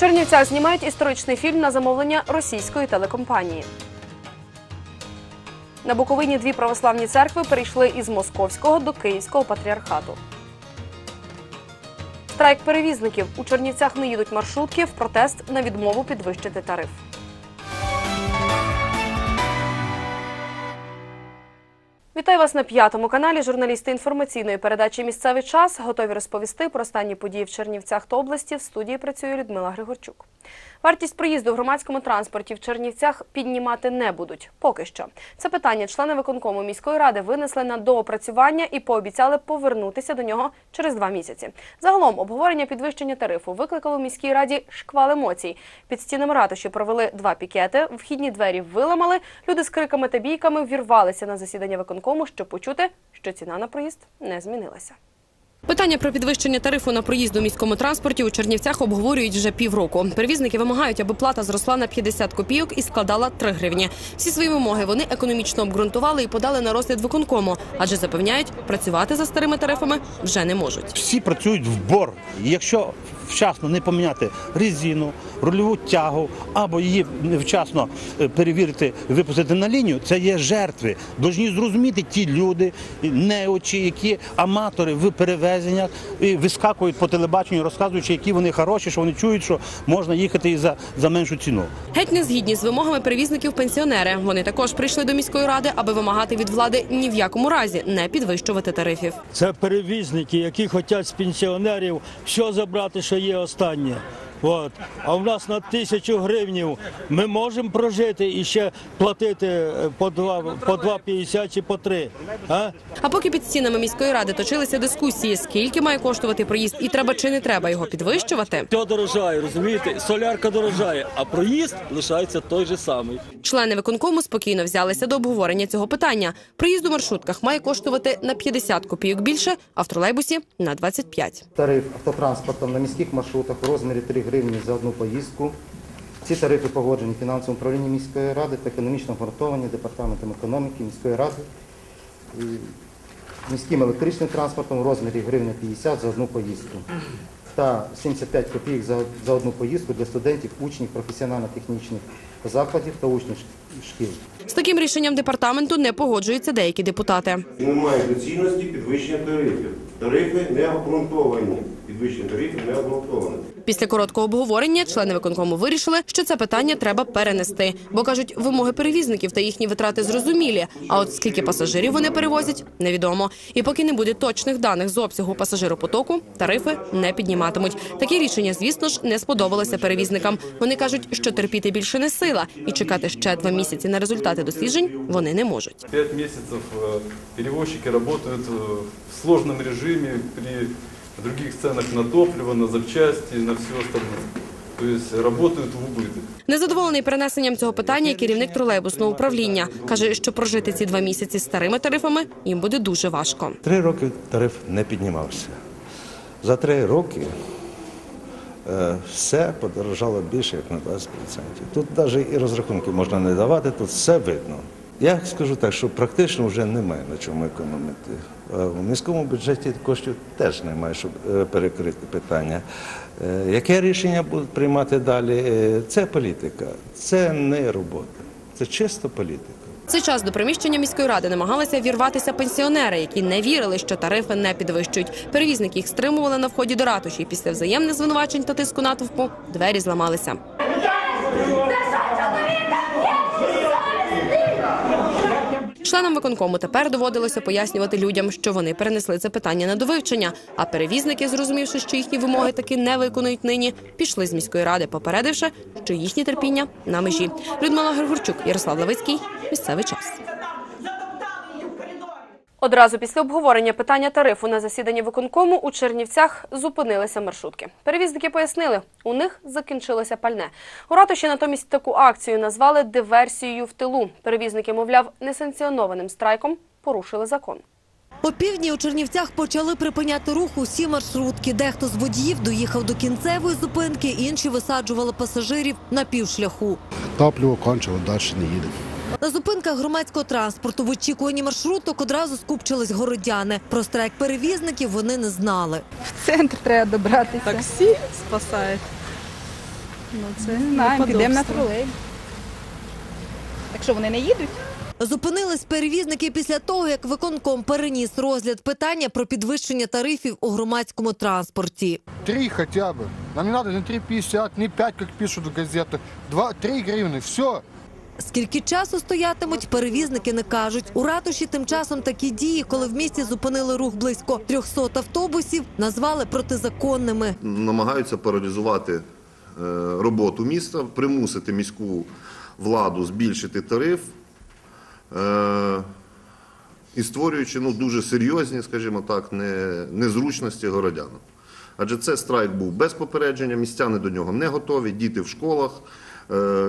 Чернівцях знімають історичний фільм на замовлення російської телекомпанії. На Буковині дві православні церкви перейшли із московського до київського патріархату. Страйк перевізників у Чернівцях не їдуть маршрутки в протест на відмову підвищити тариф. Вітаю вас на п'ятому каналі. Журналісти інформаційної передачі Місцевий час готові розповісти про останні події в Чернівцях та області. В студії працює Людмила Григорчук. Вартість проїзду в громадському транспорті в Чернівцях піднімати не будуть. Поки що це питання члени виконкому міської ради винесли на доопрацювання і пообіцяли повернутися до нього через два місяці. Загалом обговорення підвищення тарифу викликало в міській раді шквал емоцій. Під стінами ратуші провели два пікети. Вхідні двері виламали. Люди з криками та бійками вірвалися на засідання виконкому, щоб почути, що ціна на проїзд не змінилася. Питання про підвищення тарифу на проїзд у міському транспорті у Чернівцях обговорюють вже півроку. Перевізники вимагають, аби плата зросла на 50 копійок і складала 3 гривні. Всі свої вимоги вони економічно обґрунтували і подали на розгляд виконкому, адже запевняють, працювати за старими тарифами вже не можуть. всі працюють в борг. І Якщо вчасно не поміняти резину, рульову тягу або її невчасно е, перевірити, випустити на лінію, це є жертви. Должні зрозуміти ті люди, неочі, які аматори в перевезеннях і вискакують по телебаченню, розказуючи, які вони хороші, що вони чують, що можна їхати і за, за меншу ціну. Геть не згідні з вимогами перевізників пенсіонери. Вони також прийшли до міської ради, аби вимагати від влади ні в якому разі не підвищувати тарифів. Це перевізники, які хочуть з пенсіонерів все забрати, що є останнє. От. А в нас на тисячу гривнів ми можемо прожити і ще платити е, по два по 2,50 чи по 3. А? А поки під стінами міської ради точилися дискусії, скільки має коштувати проїзд, і треба чи не треба його підвищувати. Все дорожає, розумієте? Солярка дорожає, а проїзд лишається той же самий. Члени виконкому спокійно взялися до обговорення цього питання. Проїзд у маршрутках має коштувати на 50 копійок більше, а в тролейбусі на 25. Тариф автотранспортом на міських маршрутах у розмірі 3 гривні за одну поїздку. Ці тарифи погоджені фінансовим управлінням міської ради та економічно обґрунтовані департаментом економіки міської ради. І Міським електричним транспортом у розмірі гривня 50 за одну поїздку та 75 копійок за, за одну поїздку для студентів, учнів професіонально-технічних закладів та учнів шкіл. З таким рішенням департаменту не погоджуються деякі депутати. Немає доцільності підвищення тарифів. Тарифи не обґрунтовані. Підвищення тарифів не обґрунтоване. Після короткого обговорення члени виконкому вирішили, що це питання треба перенести, бо кажуть, вимоги перевізників та їхні витрати зрозумілі. А от скільки пасажирів вони перевозять, невідомо. І поки не буде точних даних з обсягу пасажиропотоку, тарифи не підніматимуть. Такі рішення, звісно ж, не сподобалося перевізникам. Вони кажуть, що терпіти більше не сила, і чекати ще два місяці на результати досліджень вони не можуть. Пять месяцев э, перевозчики работают э, в сложном режиме при других ценах на топливо, на запчасти, на все остальное. То есть работают в убыток. Незадоволений перенесенням цього питання керівник тролейбусного управління каже, що прожити ці два місяці з старими тарифами їм буде дуже важко. Три роки тариф не піднімався. За три роки е, все подорожало більше, як на 20%. Тут навіть і розрахунки можна не давати, тут все видно. Я скажу так, що практично вже немає на чому економити. Е, У міському бюджеті коштів теж немає, щоб е, перекрити питання. Е, Яке рішення будуть приймати далі? Е, Це політика, це не робота, це чисто політика. Цей час до приміщення міської ради намагалися вірватися пенсіонери, які не вірили, що тарифи не підвищують. Перевізники їх стримували на вході до ратуші. Після взаємних звинувачень та тиску натовпу двері зламалися. Членам виконкому тепер доводилося пояснювати людям, що вони перенесли це питання на довивчення. А перевізники, зрозумівши, що їхні вимоги таки не виконують нині, пішли з міської ради, попередивши, що їхнє терпіння на межі. Людмила Григорчук, Ярослав Левицький. Місцевий час. Одразу після обговорення питання тарифу на засіданні виконкому у Чернівцях зупинилися маршрутки. Перевізники пояснили, у них закінчилося пальне. У ратуші натомість таку акцію назвали диверсією в тилу. Перевізники, мовляв, несанкціонованим страйком порушили закон. О півдні у Чернівцях почали припиняти рух усі маршрутки. Дехто з водіїв доїхав до кінцевої зупинки, інші висаджували пасажирів на півшляху. Топливо кончило, далі не їдемо. На зупинках громадського транспорту в очікуванні маршруток одразу скупчились городяни. Про страйк перевізників вони не знали. В центр треба добратися. Таксі спасає. Ну, це Не знаю, підемо на тролей. Якщо вони не їдуть, Зупинились перевізники після того, як виконком переніс розгляд питання про підвищення тарифів у громадському транспорті. Три хотя бы. Нам не надо не 3,50, не 5, как пишут в газетах. 2, 3 гривны, все. Скільки часу стоятимуть, перевізники не кажуть. У ратуші тим часом такі дії, коли в місті зупинили рух близько 300 автобусів, назвали протизаконними. намагаються паралізувати е, роботу міста, примусити міську владу збільшити тариф е, і створюючи ну, дуже серйозні, скажімо так, не- незручності городянам. Адже це страйк був без попередження, містяни до нього не готові, діти в школах,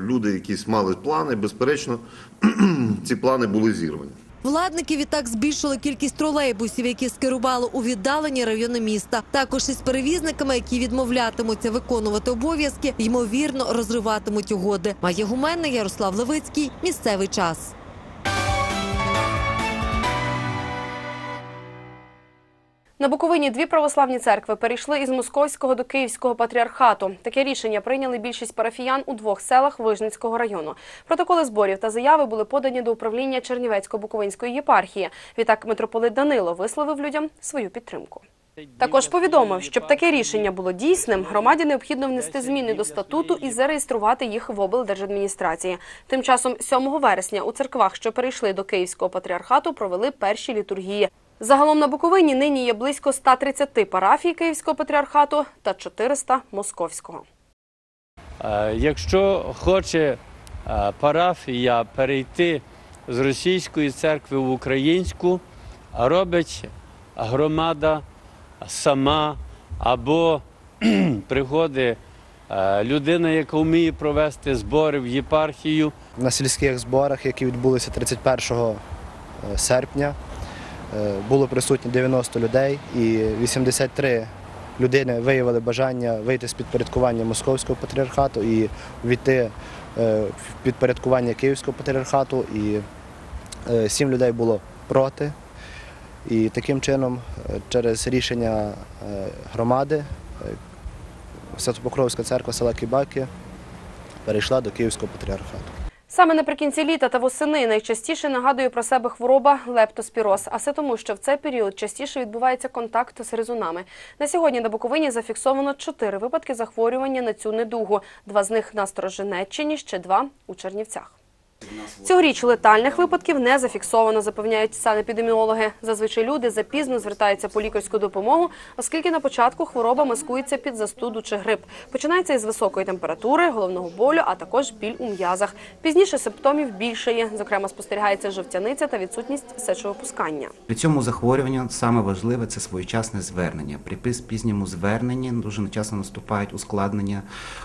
люди якісь мали плани, безперечно, ці плани були зірвані. Владники відтак збільшили кількість тролейбусів, які скерували у віддалені райони міста. Також із перевізниками, які відмовлятимуться виконувати обов'язки, ймовірно розриватимуть угоди. Має гуменний Ярослав Левицький. Місцевий час. На Буковині дві православні церкви перейшли із московського до київського патріархату. Таке рішення прийняли більшість парафіян у двох селах Вижницького району. Протоколи зборів та заяви були подані до управління Чернівецько-Буковинської єпархії. Відтак митрополит Данило висловив людям свою підтримку. Також повідомив, щоб таке рішення було дійсним, громаді необхідно внести зміни до статуту і зареєструвати їх в облдержадміністрації. Тим часом 7 вересня у церквах, що перейшли до Київського патріархату, провели перші літургії. Загалом на Буковині нині є близько 130 парафій Київського патріархату та 400 московського. Е, Якщо хоче е, парафія перейти з російської церкви в українську, робить громада сама або приходить е, людина, яка вміє провести збори в єпархію. На сільських зборах, які відбулися 31 серпня, було присутні 90 людей і 83 людини виявили бажання вийти з підпорядкування Московського патріархату і війти е, в підпорядкування Київського патріархату. І 7 людей було проти. І таким чином, е, через рішення е, громади, е, Святопокровська церква села Кібаки перейшла до Київського патріархату. Саме наприкінці літа та восени найчастіше нагадує про себе хвороба лептоспіроз, а все тому, що в цей період частіше відбувається контакт з гризунами. На сьогодні на Буковині зафіксовано чотири випадки захворювання на цю недугу. Два з них на Сторожинеччині, ще два у Чернівцях. Цьогоріч летальних випадків не зафіксовано, запевняють санепідеміологи. Зазвичай люди запізно звертаються по лікарську допомогу, оскільки на початку хвороба маскується під застуду чи грип. Починається із високої температури, головного болю, а також біль у м'язах. Пізніше симптомів більшає. Зокрема, спостерігається жовтяниця та відсутність сечовипускання. При цьому захворюванні саме важливе це своєчасне звернення. При пізньому зверненні дуже часто наступають ускладнення,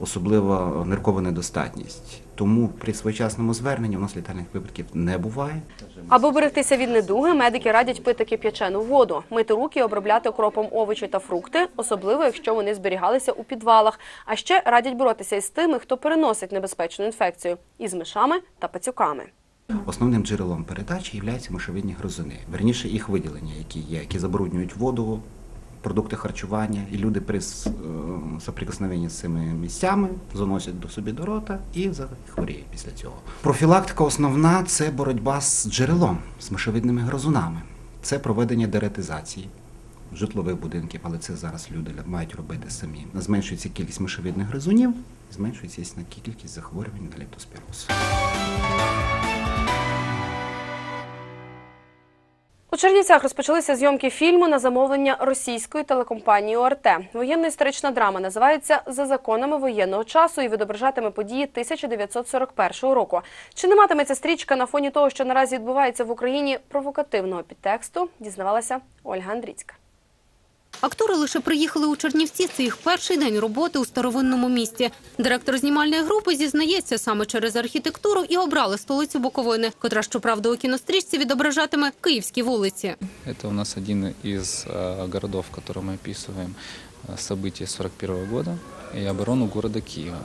особливо ниркова недостатність. Тому при своєчасному зверненні у нас літальних випадків не буває. Аби берегтися від недуги, медики радять пити кип'ячену воду, мити руки і обробляти окропом овочі та фрукти, особливо якщо вони зберігалися у підвалах. А ще радять боротися із тими, хто переносить небезпечну інфекцію із мишами та пацюками. Основним джерелом передачі є мишовидні гризуни, верніше їх виділення, які є, які забруднюють воду, продукти харчування, і люди при е, соприкосновенні з цими місцями заносять до собі до рота і захворіють після цього. Профілактика основна це боротьба з джерелом, з мишовидними гризунами. Це проведення деретизації. Житлових будинків, але це зараз люди мають робити самі. Зменшується кількість мишовидних гризунів, зменшується кількість захворювань на лептоспіроз. У Чернівцях розпочалися зйомки фільму на замовлення російської телекомпанії ОРТ. Воєнно-історична драма називається За законами воєнного часу і відображатиме події 1941 року. Чи не матиметься стрічка на фоні того, що наразі відбувається в Україні провокативного підтексту? Дізнавалася Ольга Андрійська. Актори лише приїхали у Чернівці. Це їх перший день роботи у старовинному місті. Директор знімальної групи зізнається, саме через архітектуру і обрали столицю Буковини, котра, щоправда, у кінострічці відображатиме київські вулиці. Это у нас один из э, городов, в котором мы описываем э, события 41 года и оборону города Киева.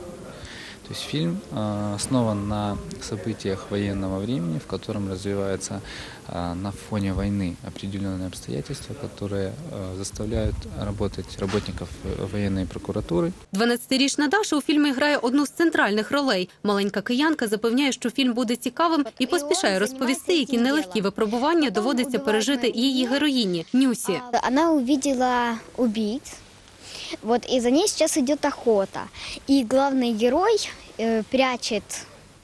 То То есть фильм э, основан на событиях военного времени, в котором развивается э, на фоне войны определенные обстоятельства, которые э, заставляют работать работников э, военной прокуратуры 12-річна Даша у фільмі грає одну з центральних ролей. Маленька киянка запевняє, що фільм буде цікавим і поспішає розповісти, які нелегкі випробування доводиться пережити її героїні Нюсі. Она увидела убийц, вот, и за ней сейчас идет охота. И главный герой э, прячет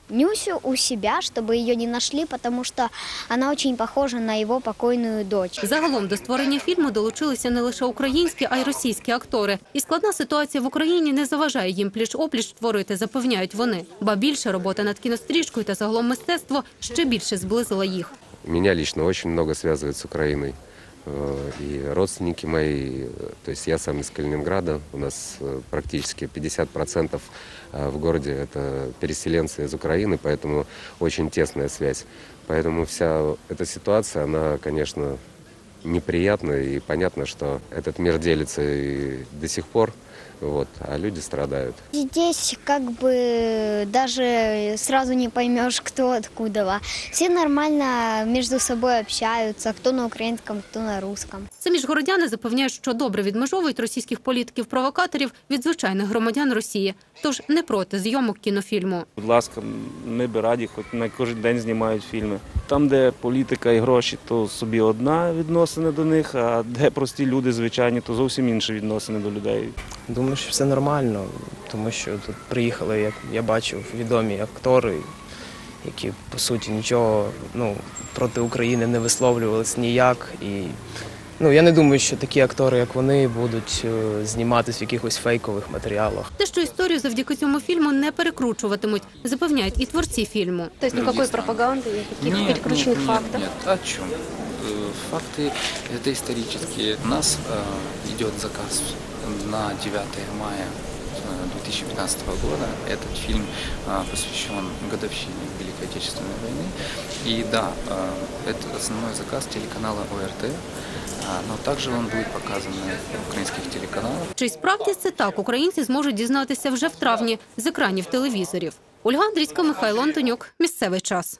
Нюсю у себя, чтобы ее не нашли, потому что она очень похожа на его покойную дочь. Загалом до створення фільму долучилися не лише українські, а й російські актори. І складна ситуація в Україні не заважає їм пліч опліч створити, запевняють вони. Ба більше робота над кінострічкою та загалом мистецтво ще більше зблизила їх. Меня лично очень много связывает с Украиной. Э, И родственники мои, э, то есть я сам из Калининграда, у нас э, практически 50% э, в городе это переселенцы из Украины, поэтому очень тесная связь. Поэтому вся эта ситуация, она, конечно, неприятная и понятно, что этот мир делится и до сих пор, вот, а люди страдают. Здесь как бы даже сразу не поймешь, кто откуда. Все нормально между собой общаются, кто на украинском, кто на русском. Самі ж городяни запевняють, що добре відмежовують російських політиків-провокаторів від звичайних громадян Росії. Тож не проти зйомок кінофільму. Будь ласка, ми би раді, хоч на кожен день знімають фільми. Там, де політика і гроші, то собі одна відносина до них, а де прості люди звичайні, то зовсім інші відносини до людей. Думаю, що все нормально, тому що тут приїхали, як я бачив, відомі актори, які по суті нічого ну, проти України не висловлювалися ніяк. І ну, я не думаю, що такі актори, як вони, будуть е, зніматись в якихось фейкових матеріалах. Те, що історію завдяки цьому фільму не перекручуватимуть, запевняють і творці фільму. Тобто ніякої пропаганди, ніяких Нет, перекручених нет, фактів. Нет, о чем? Э, Факты это исторические. У нас э, идет заказ на 9 мая э, 2015 года. Этот фильм э, посвящен годовщине Великой Отечественной войны. И да, э, это основной заказ телеканала ОРТ. А, Но также он будет показан на украинских телеканалах. Чи й справді це так українці зможуть дізнатися вже в травні з екранів телевізорів? Ольга Андрійська, Михайло Антонюк. Місцевий час.